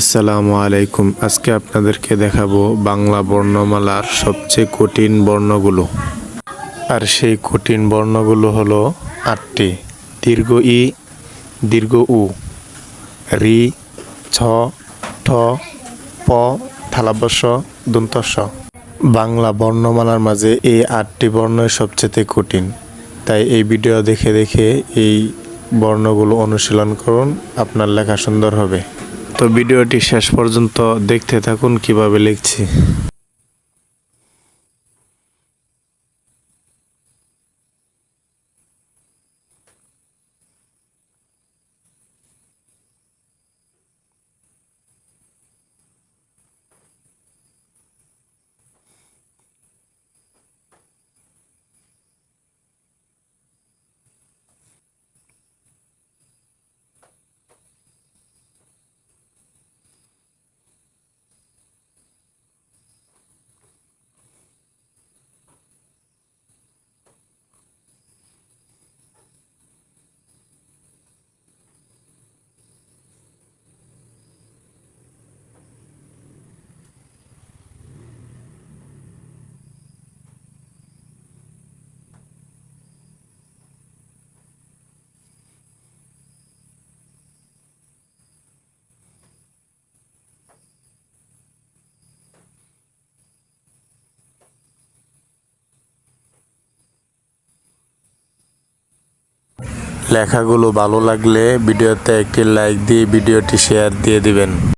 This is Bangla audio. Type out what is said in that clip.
আসসালামু আলাইকুম। আজকে আপনাদেরকে দেখাবো বাংলা বর্ণমালার সবচেয়ে কঠিন বর্ণগুলো। আর সেই কঠিন বর্ণগুলো হলো আটটি। দীর্ঘ ই, দীর্ঘ উ। রি, ছ, ঠ, প থালাবস্য দন্তস্য বাংলা বর্ণমালার মাঝে এই আটটি বর্ণই সবচেয়ে কঠিন। তাই এই ভিডিও দেখে দেখে এই বর্ণগুলো অনুশীলন করুন, আপনার লেখা সুন্দর হবে। তো ভিডিওটি শেষ পর্যন্ত দেখতে থাকুন কীভাবে লিখছি। লেখাগুলো ভালো লাগলে ভিডিওতে একটি লাইক দিয়ে ভিডিওটি শেয়ার দিয়ে দিবেন।